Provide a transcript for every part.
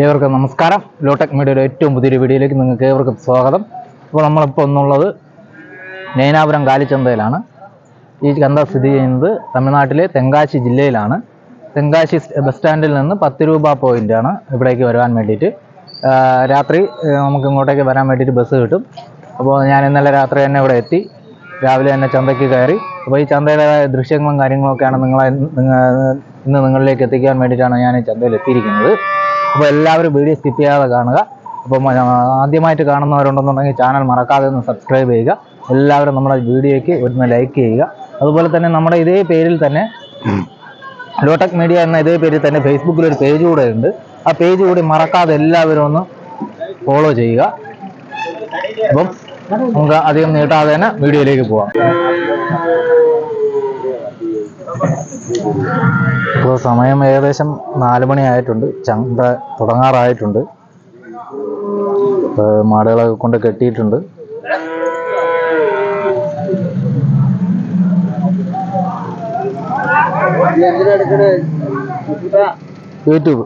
ഏവർക്കും നമസ്കാരം. ലോടെക് മീഡിയയുടെ ഏറ്റവും പുതിയൊരു വീഡിയോയിലേക്ക് നിങ്ങൾക്ക് ഏവർക്കും സ്വാഗതം. അപ്പോൾ നമ്മളിപ്പോൾ ഒന്നുള്ളത് നൈനാപുരം കാലിച്ചന്തയിലാണ്. ഈ ചന്ത സ്ഥിതി ചെയ്യുന്നത് തമിഴ്നാട്ടിലെ തെങ്കാശി ജില്ലയിലാണ്. തെങ്കാശി ബസ് സ്റ്റാൻഡിൽ നിന്ന് പത്ത് രൂപ പോയിന്റാണ് ഇവിടേക്ക് വരാൻ വേണ്ടിയിട്ട്. രാത്രി നമുക്ക് ഇങ്ങോട്ടേക്ക് വരാൻ വേണ്ടിയിട്ട് ബസ് കിട്ടും. അപ്പോൾ ഞാൻ ഇന്നലെ രാത്രി തന്നെ ഇവിടെ എത്തി. രാവിലെ തന്നെ ചന്തയ്ക്ക് കയറി. അപ്പോൾ ഈ ചന്തയുടെ ദൃശ്യങ്ങളും കാര്യങ്ങളൊക്കെയാണ് നിങ്ങളെ നിങ്ങ- ഇന്ന് നിങ്ങളിലേക്ക് എത്തിക്കാൻ വേണ്ടിയിട്ടാണ് ഞാൻ ചന്തയിൽ എത്തിയിരിക്കുന്നത്. അപ്പോൾ എല്ലാവരും വീഡിയോ സ്കിപ്പ് ചെയ്യാതെ കാണുക. അപ്പം ആദ്യമായിട്ട് കാണുന്നവരുണ്ടെന്നുണ്ടെങ്കിൽ ചാനൽ മറക്കാതെ ഒന്ന് സബ്സ്ക്രൈബ് ചെയ്യുക. എല്ലാവരും നമ്മുടെ വീഡിയോയ്ക്ക് ഒന്ന് ലൈക്ക് ചെയ്യുക. അതുപോലെ തന്നെ നമ്മുടെ ഇതേ പേരിൽ തന്നെ ലോട്ടക് മീഡിയ എന്ന ഇതേ പേരിൽ തന്നെ ഫേസ്ബുക്കിൽ ഒരു പേജ് കൂടെ ഉണ്ട്. ആ പേജ് കൂടി മറക്കാതെ എല്ലാവരും ഒന്ന് ഫോളോ ചെയ്യുക. അപ്പം നമുക്ക് അധികം നീട്ടാതെ തന്നെ വീഡിയോയിലേക്ക് പോവാം. ഇപ്പോൾ സമയം ഏകദേശം നാല് മണിയായിട്ടുണ്ട്. ചന്ത തുടങ്ങാറായിട്ടുണ്ട്. മാടുകളൊക്കെ കൊണ്ട് കെട്ടിയിട്ടുണ്ട്. യൂട്യൂബ്.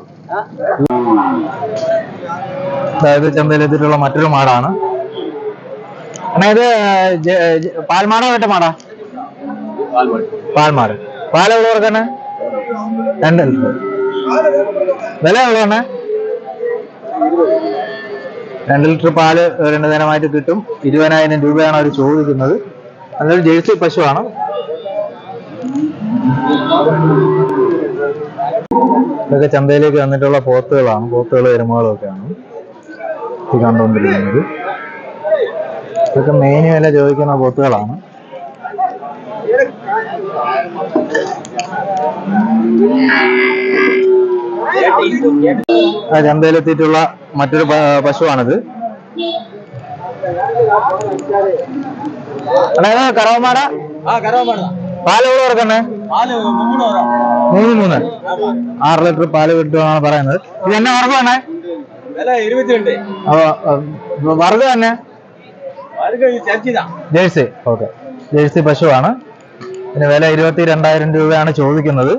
അതായത് ചന്തയിലെത്തിയിട്ടുള്ള മറ്റൊരു മാടാണ്. അണ്ണാ ഇത് പാൽമാടോ വേട്ട മാടാ? പാൽമാട്. പാൽ എവിടെ കൊടുക്കണേ? രണ്ട്. വില എവിടെയാണ്? രണ്ട് ലിറ്റർ പാൽ രണ്ട് നേരമായിട്ട് കിട്ടും. ഇരുപതിനായിരം രൂപയാണ് അവർ ചോദിക്കുന്നത്. നല്ലൊരു ജേഴ്സി പശുവാണ്. ഇതൊക്കെ ചന്തയിലേക്ക് വന്നിട്ടുള്ള പോത്തുകളാണ്. പോത്തുകൾ എരുമകളും ഒക്കെയാണ്. ഈ കണ്ടുകൊണ്ടിരിക്കുന്നത്. ഇതൊക്കെ മെയിൻ വില ചോദിക്കുന്ന പോത്തുകളാണ്. ചന്തയിലെത്തിയിട്ടുള്ള മറ്റൊരു പശുവാണിത്. കറവമാട പാൽ എവിടെ ഇറക്കണേ മൂന്ന് മൂന്ന്. ആറ് ലിറ്റർ പാൽ കിട്ടുമെന്നാണ് പറയുന്നത്. ഇത് എന്നെ അപ്പൊ വർഗം തന്നെ ജേഴ്സി ഓക്കെ. ജേഴ്സി പശുവാണ്. ഇതിന് വില ഇരുപത്തി രണ്ടായിരം രൂപയാണ് ചോദിക്കുന്നത്.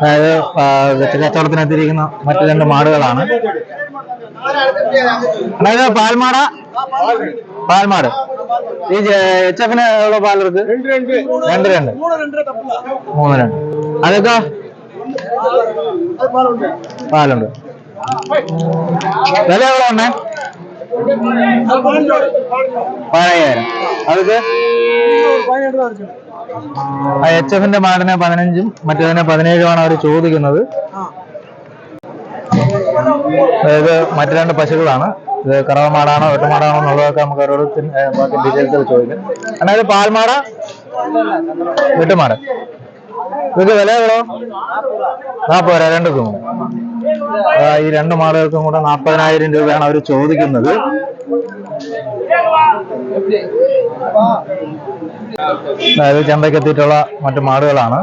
അതായത് കച്ചവടത്തിനെത്തിയിരിക്കുന്ന മറ്റു രണ്ട് മാടുകളാണ്. അതായത് പാൽമാട പാൽമാട്. ഈ എച്ച് എഫിന് എവിടെ പാലെടുക്ക്? രണ്ട് രണ്ട്. മൂന്ന് രണ്ട്. അതൊക്കെ പാലുണ്ട്. വില എവിടെ ഉണ്ടേ എച്ച് എഫിന്റെ മാടിന് പതിനഞ്ചും മറ്റേതിന് പതിനേഴുമാണ് അവർ ചോദിക്കുന്നത്. അതായത് മറ്റു രണ്ട് പശുക്കളാണ്. ഇത് കറവ മാടാണോ വെട്ടുമാടാണോ എന്നുള്ളതൊക്കെ നമുക്ക് ബാക്കി ഡീറ്റെയിൽസ് ചോദിക്കാം. എന്നാൽ ഇത് പാൽമാട വെട്ടുമാട്. ഇതൊക്കെ വില എവിടോ നാൽപ്പത് രൂപ രണ്ട് ആ, ഈ രണ്ട് മാളുകൾക്കും കൂടെ നാൽപ്പതിനായിരം രൂപയാണ് അവർ ചോദിക്കുന്നത്. അതായത് ചന്തക്കെത്തിയിട്ടുള്ള മറ്റു മാടുകളാണ്.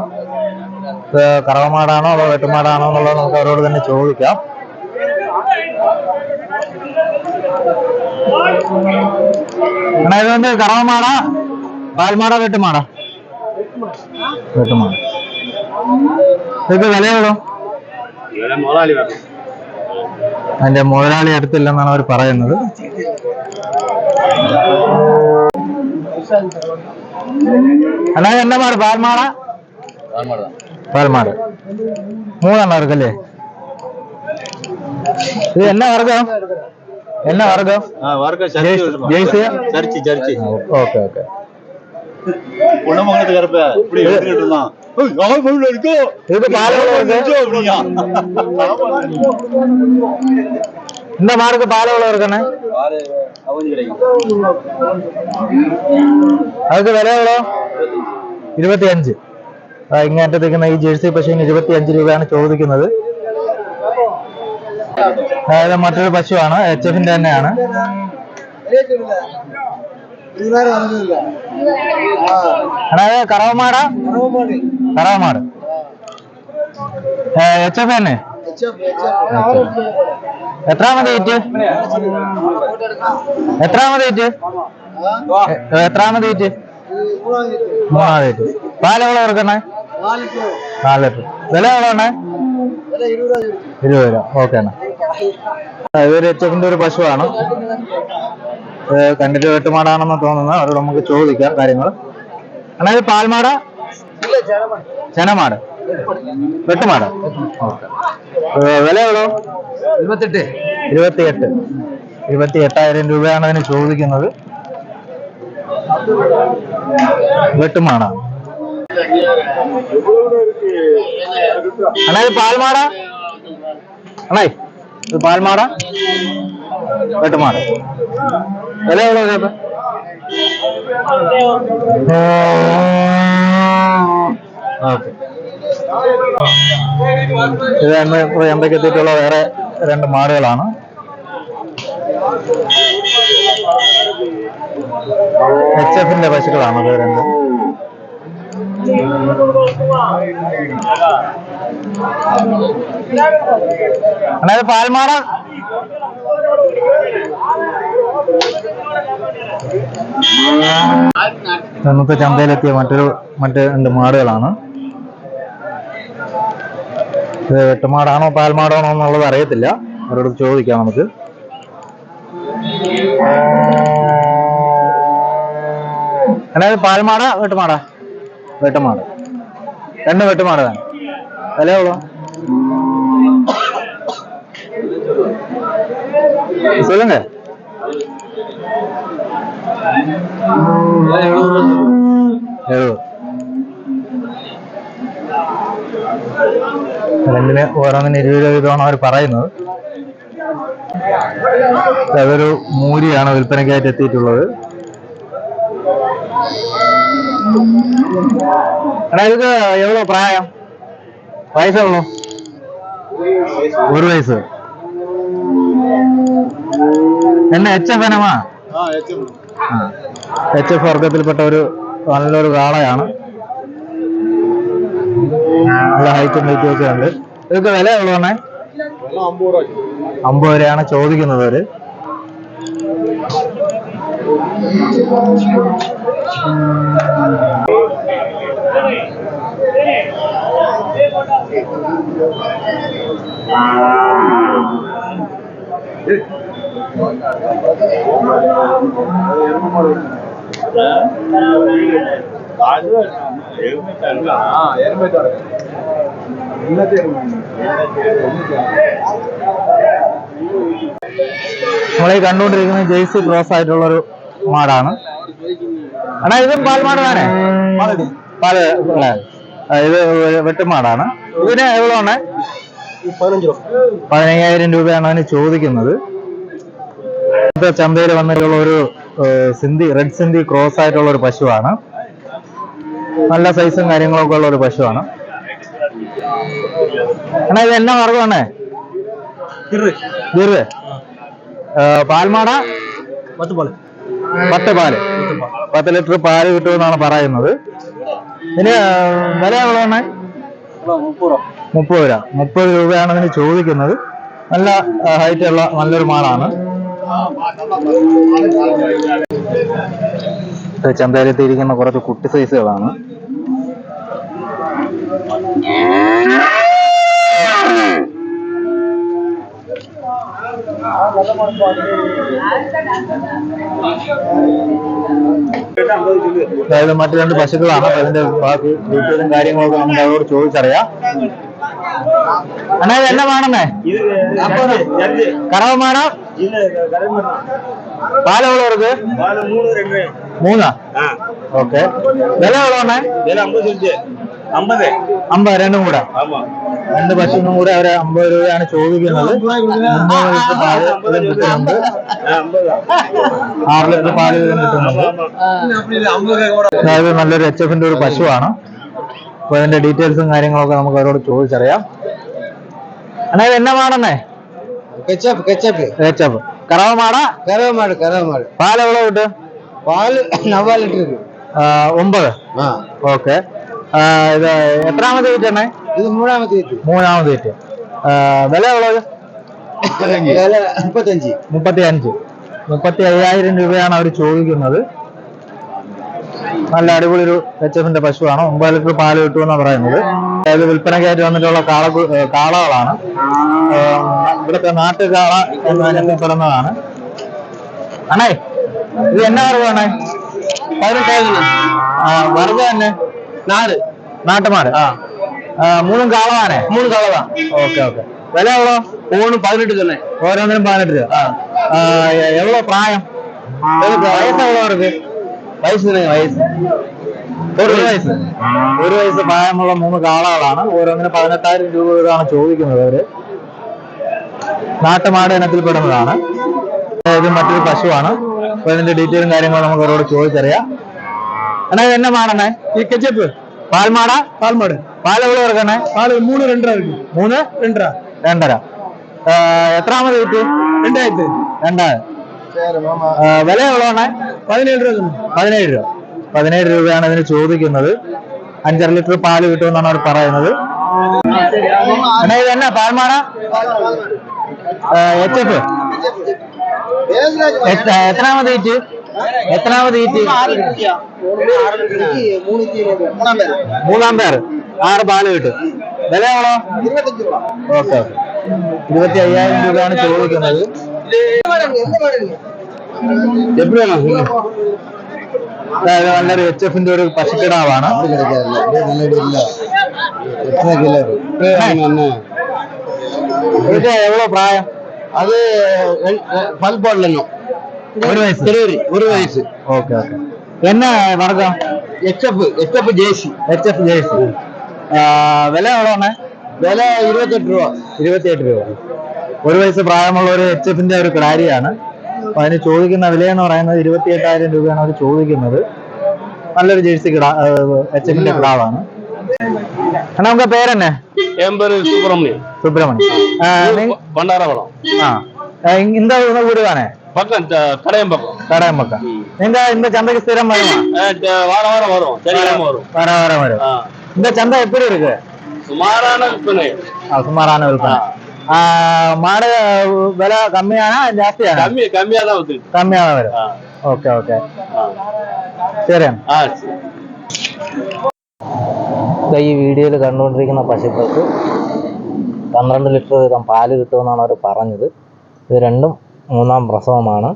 ഇത് കറവമാടാണോ അതോ വെട്ടുമാടാണോ എന്നുള്ളത് നമുക്ക് അവരോട് തന്നെ ചോദിക്കാം. അതായത് കറവമാട? പാൽമാടാ വെട്ടുമാടാ? വെട്ടുമാട. ഇത് വിലയുള്ളൂ. വില എവിടോ അതിന്റെ മുതലാളി അടുത്തില്ലെന്നാണ് അവർ പറയുന്നത് അല്ലാതെ എന്റെ മാട് പാൽമാട പാൽമാട് മൂന്നെണ്ണം ഇറക്കല്ലേ ഇത് എന്നാ വർഗം എന്നാ വർഗം ജേഴ്സി சர்ச்சி சர்ச்சி ഓക്കെ ഓക്കെ குணமங்கலத்து கருப்ப இப்படி எடுத்துக்கிட்டு இருந்தான் ஏய், அவன் பொருள் இருக்கோ ഇത് പാലുള്ള அப்படியா இந்த மாடுக்கு பால் இருக்கண்ணே அவதி கிடைக்கும் അതൊക്കെ വില എവ്വളോ ഇരുപത്തി അഞ്ച് ഇങ്ങേറ്റത്ത് നിൽക്കുന്ന ഈ ജേഴ്സി പശുവിന് ഇരുപത്തി അഞ്ച് രൂപയാണ് ചോദിക്കുന്നത് അതായത് മറ്റൊരു പശുവാണ് എച്ച് എഫിന്റെ തന്നെയാണ് എച്ച് എഫ് തന്നെ എത്രാമത് എത്രാമത് എത്രാമത് മൂന്നാമത് ഈറ്റ് പാൽ എവിടെ ഇറക്കണേ നാല് ലിറ്റർ വില എവിടെയാണ് ഇരുപത് രൂപ ഓക്കെ ഇവർ ഇതൊരു എച്ച് എഫിന്റെ ഒരു പശുവാണ്. കണ്ടിട്ട് വെട്ടുമാടാണെന്ന് തോന്നുന്നു അവരോട് നമുക്ക് ചോദിക്കാം കാര്യങ്ങൾ അണ്ണാ ഇത് പാൽമാട? ചെനമാട്. വെട്ടുമാട്. വില എവിടോ ഇരുപത്തെട്ട്. ഇരുപത്തിയെട്ട്. ഇരുപത്തി എട്ടായിരം രൂപയാണ് അതിന് ചോദിക്കുന്നത്. വെട്ടുമാട. അണ്ണാ പാൽമാട? പാൽമാട இது பால் மாடா வெட்டு மாடு விலை எவ்வளோ கேட்பேன் എത്തിയിട്ടുള്ള വേറെ രണ്ട് മാടുകളാണ്. എച്ച് എഫിന്റെ പശുക്കളാണ് അത് രണ്ട്. ഇത് പാൽമാട. ഇന്നത്തെ ചന്തയിലെത്തിയ മറ്റൊരു മറ്റ് രണ്ട് മാടുകളാണ്. വെട്ടുമാടാണോ പാൽമാടാണോ എന്നുള്ളത് അറിയത്തില്ല. അവരോട് ചോദിക്കാം നമുക്ക്. അതായത് പാൽമാട വെട്ടുമാട. വെട്ടുമാട് രണ്ട് വെട്ടുമാട് വേണം വില എവ്വളോ சொல்லுங்க രണ്ടിന് ഓരോന്നിന് ഇരുപത് രൂപ വീതമാണ് അവർ പറയുന്നത്. അതൊരു മൂരിയാണ് വിൽപ്പനയ്ക്കായിട്ട് എത്തിയിട്ടുള്ളത്. ஆனா இதுக்கு எவ்வளவு பிராயம் வயசு எவ்வளோ ஒரு வயசு என்ன എനമാ എച്ച് എഫ് വർഗത്തിൽപ്പെട്ട ഒരു നല്ലൊരു കാളയാണ്. നല്ല ഹൈറ്റും വെയിറ്റും ഒക്കെ ഉണ്ട്. ഇതൊക്കെ വില എവിടെയാണ് അമ്പത് രൂപയാണ് ചോദിക്കുന്നത് അവർ. നമ്മളീ കണ്ടുകൊണ്ടിരിക്കുന്ന ജെയ്സി ക്രോസ് ആയിട്ടുള്ള ഒരു മാടാണ് അണ്ണാ ഇതും പാൽമാട് താനേ പാൽ ഇത് വെട്ടുമാടാണ്. ഇതിന് എവിടെ ആണ് പതിനയ്യായിരം രൂപയാണ് അവന് ചോദിക്കുന്നത്. ചന്തയിൽ വന്നിട്ടുള്ള ഒരു സിന്ധി റെഡ് സിന്ധി ക്രോസ് ആയിട്ടുള്ള ഒരു പശുവാണ്. നല്ല സൈസും കാര്യങ്ങളൊക്കെ ഉള്ള ഒരു പശുവാണ്. അണ്ണാ ഇത് എന്നാ വർഗമാണേ പാൽമാട? പത്ത് പാൽ പത്ത് പാൽ. പത്ത് ലിറ്റർ പാൽ കിട്ടുമെന്നാണ് പറയുന്നത്. ഇനി വില എവിടെയാണ് മുപ്പത് രൂപ. മുപ്പത് രൂപയാണ് ഇതിന് ചോദിക്കുന്നത്. നല്ല ഹൈറ്റ് ഉള്ള നല്ലൊരു മാളാണ്. ചന്തയിലെത്തിയിരിക്കുന്ന കുറച്ച് കുട്ടി സൈസുകളാണ് Thank you. അതായത് മറ്റു രണ്ട് പശുക്കളാണ്. അതിന്റെ ബാക്കി ഡീറ്റെയിലും കാര്യങ്ങളൊക്കെ നമുക്ക് അവരോട് ചോദിച്ചറിയാം. അണ്ണാ എന്നെ വേണമേ കറവ് വേണം பால் മൂന്നാ ഓക്കെ. വില ஓகே விலை അമ്പത് രണ്ടും കൂടെ രണ്ട് പശുവിനും കൂടെ അവർ അമ്പത് രൂപയാണ് ചോദിക്കുന്നത് മുന്നൂറ് ലിറ്റർ പാൽ ഇതിൽ കിട്ടുന്നുണ്ട് ആറ് ലിറ്റർ പാൽ ഇതിൽ കിട്ടുന്നുണ്ട് അതായത് നല്ലൊരു എച്ച് എഫിന്റെ ഒരു പശുവാണ് അപ്പൊ അതിന്റെ ഡീറ്റെയിൽസും കാര്യങ്ങളൊക്കെ നമുക്ക് അവരോട് ചോദിച്ചറിയാം അണ്ണാ ഇത് എന്നാ മാടന്നേ കെച്ചപ്പ് കെച്ചപ്പ് കെച്ചപ്പ് കറവ മാട കറവ മാട് കറവ മാട് പാൽ എവിടെ കിട്ടും പാൽ നവ്വാ ലിറ്റർ ഒമ്പത് ഓക്കെ ഇത് എത്രാമത്തെ ഇത് മൂന്നാമത്തെ വീറ്റ്. മൂന്നാമത്തെ വീറ്റ്. വില എവ്വളവ് മുപ്പത്തഞ്ച്. മുപ്പത്തി അഞ്ച് മുപ്പത്തി അയ്യായിരം രൂപയാണ് അവർ ചോദിക്കുന്നത്. നല്ല അടിപൊളി ഒരു എച്ച് എഫിന്റെ പശുവാണ്. ഒമ്പത് ലിറ്റർ പാൽ കിട്ടുമെന്ന് പറയുന്നത്. അതായത് വിൽപ്പനക്കായിട്ട് വന്നിട്ടുള്ള കാള കാളകളാണ്. ഇവിടുത്തെ നാട്ടുകാള എന്നറിയപ്പെടുന്നതാണ് അണേ ഇത് എന്നാ അറിവാണേ പതിനെട്ടായിരം ആ വെറുതെ തന്നെ. നാട് നാട്ടുമാട് ആ. മൂന്നും കാളവാണേ മൂന്ന് കാളവാ ഓക്കെ ഓക്കെ. വില എവ്വളോ? ഓണ് പതിനെട്ട് തന്നെ. ഓരോന്നിനും പതിനെട്ട് രൂപ. പ്രായം? വയസ്സ് എവ്വളോ അവർക്ക്? വയസ്സ് വയസ്സ്. ഒരു വയസ്സ്. ഒരു വയസ്സ് പ്രായമുള്ള മൂന്ന് കാളകളാണ്. ഓരോന്നിനും പതിനെട്ടായിരം രൂപ വീതമാണ് ചോദിക്കുന്നത് അവർ. നാട്ടുമാട് ഇനത്തിൽപ്പെടുന്നതാണ്. ഇത് മറ്റൊരു പശുവാണ്. അപ്പൊ ഇതിന്റെ ഡീറ്റെയിലും കാര്യങ്ങളും നമുക്ക് അവരോട് ചോദിച്ചറിയാം. அண்ணா என்ன மாடண்ணே இது கெச்சப்பு பால் மாடா பால் மாடு பால் எவ்வளோ இருக்குண்ணே பால் மூணு ரெண்டரை இருக்கு மூணு ரெண்டரை ரெண்டரை எத்தனாமது இருக்கு ரெண்டாயிரத்து ரெண்டாயிரம் വില എവിടെയാണ് പതിനേഴ് രൂപ പതിനേഴ് രൂപ. പതിനേഴ് രൂപയാണ് ഇതിന് ചോദിക്കുന്നത്. അഞ്ചര ലിറ്റർ പാൽ കിട്ടുമെന്നാണ് അവർ പറയുന്നത്. എന്നാ ഇത് എന്നാ പാൽമാട? H F. എത്രാമത് ഏറ്റ് എത്രാമത് ഈറ്റ് മൂന്നാം പേർ ആറ് പാൽ കിട്ടും. വില എവ്വളോ? Okay okay. ഇരുപത്തി അയ്യായിരം രൂപയാണ് ചോദിക്കുന്നത് അതായത് നല്ലൊരു എച്ച് എഫിന്റെ ഒരു പശുക്കിടാവാണ്. എവിടെ പ്രായം? അത് പൽപ്പാടില്ലോ ഒരു വയസ്സ് ഡെലിവറി ഒരു വയസ്സ് ഓക്കെ ഓക്കെ എന്നാ വർഗം എച്ച് എഫ് എച്ച് എഫ് ജേസി എച്ച് എഫ് ജേഴ്സി വില എവ്വളോണ്ണേ വില ഇരുപത്തെട്ട് രൂപ ഇരുപത്തിയെട്ട് രൂപ ഒരു വയസ്സ് പ്രായമുള്ള ഒരു എച്ച് എഫിന്റെ ഒരു ക്ലാരിയാണ് അപ്പൊ അതിന് ചോദിക്കുന്ന വില എന്ന് പറയുന്നത് ഇരുപത്തി എട്ടായിരം രൂപയാണ് അവർ ചോദിക്കുന്നത് നല്ലൊരു ജേഴ്സി കിടാ എച്ച് എഫിന്റെ കിടാവാണ് എന്നാ നമുക്ക് പേരെന്നെ என் பேரு சுப்பிரமணியம் സുബ്രഹ്മണ്യം ആ, നി- பண்டாரவளம் ആ ആ, இந்த வீடு தானே பக்கம் த- கடையம் பக்கம் കടയമ്പക്ക இந்த இந்த சந்தைக்கு ஸ்திரம் வருமா அஹ் த- வாரம் வாரம் வரும் சனிக்கிழமை வரும் வர வர வரும் ஆ. இந்த சந்தை எப்படி இருக்கு சுமாரான விற்பனை ആ, സുമാറാണ് വിൽപ്പന ആ, മാട് വില കമ്മിയാണോ ജാസ്തിയാണോ கம்மி கம்மியா தான் வந்துருக்கு കമ്മിയാണ് വരും ஆ. ഓക്കെ ഓക്കെ ஆ. ശരിയാണ് ஆ சரி ദാ ഈ വീഡിയോയിൽ കണ്ടുകൊണ്ടിരിക്കുന്ന പശുക്കൾക്ക് പന്ത്രണ്ട് ലിറ്റർ വീതം പാല് കിട്ടുമെന്നാണ് അവർ പറഞ്ഞത് ഇത് രണ്ടും മൂന്നാം പ്രസവമാണ്.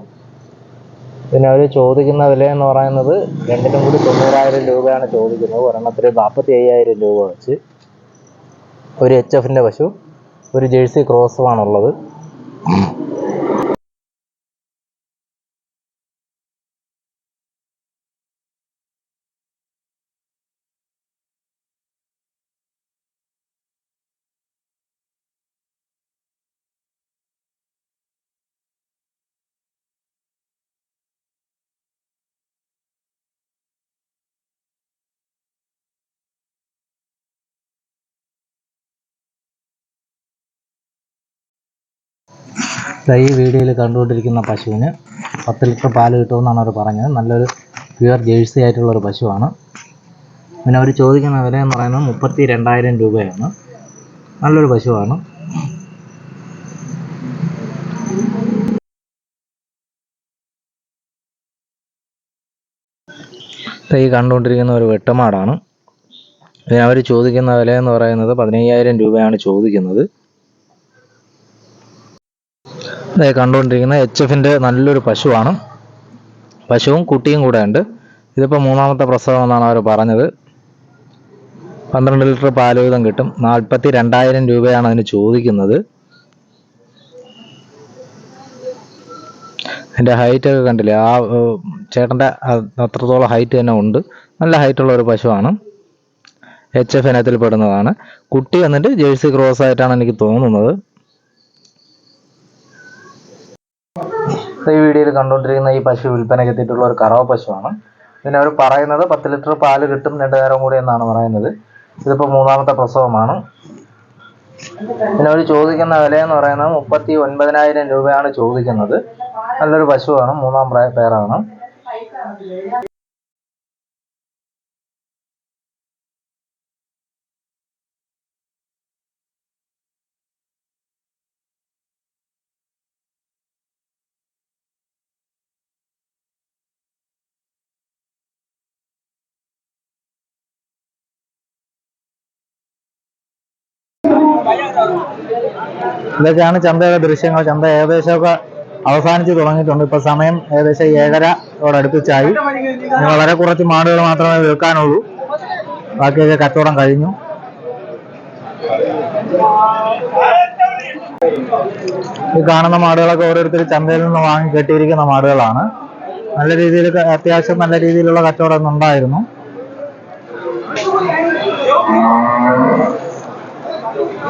പിന്നെ അവർ ചോദിക്കുന്ന വില എന്ന് പറയുന്നത് രണ്ടിനും കൂടി തൊണ്ണൂറായിരം രൂപയാണ് ചോദിക്കുന്നത്. ഒരെണ്ണത്തിൽ നാൽപ്പത്തി അയ്യായിരം രൂപ വെച്ച്. ഒരു എച്ച് എഫിന്റെ പശു ഒരു ജേഴ്സി ക്രോസുമാണുള്ളത് ഈ വീഡിയോയിൽ കണ്ടുകൊണ്ടിരിക്കുന്ന പശുവിന് പത്ത് ലിറ്റർ പാൽ കിട്ടുമെന്നാണ് അവർ പറഞ്ഞത്. നല്ലൊരു പ്യുവർ ജേഴ്സി ആയിട്ടുള്ള ഒരു പശുവാണ്. പിന്നെ അവർ ചോദിക്കുന്ന വില എന്ന് പറയുന്നത് മുപ്പത്തി രണ്ടായിരം രൂപയാണ്. നല്ലൊരു പശുവാണ്. ഈ കണ്ടുകൊണ്ടിരിക്കുന്ന ഒരു വെട്ടമാടാണ്. പിന്നെ അവർ ചോദിക്കുന്ന വില എന്ന് പറയുന്നത് പതിനയ്യായിരം രൂപയാണ് ചോദിക്കുന്നത്. ദേ കണ്ടുകൊണ്ടിരിക്കുന്ന എച്ച് എഫിന്റെ നല്ലൊരു പശുവാണ്. പശുവും കുട്ടിയും കൂടെ ഉണ്ട് ഇതിപ്പോൾ മൂന്നാമത്തെ പ്രസവം എന്നാണ് അവർ പറഞ്ഞത്. പന്ത്രണ്ട് ലിറ്റർ പാൽ വീതം കിട്ടും. നാൽപ്പത്തി രണ്ടായിരം രൂപയാണ് അതിന് ചോദിക്കുന്നത്. എന്റെ ഹൈറ്റ് ഒക്കെ കണ്ടില്ലേ? ആ ചേട്ടന്റെ അത്രത്തോളം ഹൈറ്റ് തന്നെ ഉണ്ട്. നല്ല ഹൈറ്റുള്ള ഒരു പശുവാണ്. എച്ച് എഫ് ഇനത്തിൽ പെടുന്നതാണ് കുട്ടി വന്നിട്ട് ജേഴ്സി ക്രോസ് ആയിട്ടാണ് എനിക്ക് തോന്നുന്നത്. ഈ വീഡിയോയിൽ കണ്ടുകൊണ്ടിരിക്കുന്ന ഈ പശു വിൽപ്പനയ്ക്ക് എത്തിയിട്ടുള്ള ഒരു കറവ പശുവാണ്. അവർ പറയുന്നത് പത്ത് ലിറ്റർ പാൽ കിട്ടും രണ്ടു നേരം കൂടി എന്നാണ് പറയുന്നത്. ഇതിപ്പോൾ മൂന്നാമത്തെ പ്രസവമാണ്. പിന്നെ അവർ ചോദിക്കുന്ന വില എന്ന് പറയുന്നത് മുപ്പത്തി ഒൻപതിനായിരം രൂപയാണ് ചോദിക്കുന്നത്. നല്ലൊരു പശുവാണ് മൂന്നാം പേരാണ്. ഇതൊക്കെയാണ് ചന്തയുടെ ദൃശ്യങ്ങൾ. ചന്ത ഏകദേശമൊക്കെ അവസാനിച്ചു തുടങ്ങിയിട്ടുണ്ട്. ഇപ്പൊ സമയം ഏകദേശം ഏഴരയോടടുപ്പിച്ചായി വളരെ കുറച്ച് മാടുകൾ മാത്രമേ വിൽക്കാനുള്ളൂ. ബാക്കിയൊക്കെ കച്ചവടം കഴിഞ്ഞു. ഈ കാണുന്ന മാടുകളൊക്കെ ഓരോരുത്തർ ചന്തയിൽ നിന്ന് വാങ്ങി കെട്ടിയിരിക്കുന്ന മാടുകളാണ്. നല്ല രീതിയിൽ അത്യാവശ്യം നല്ല രീതിയിലുള്ള കച്ചവടം ഇന്നുണ്ടായിരുന്നു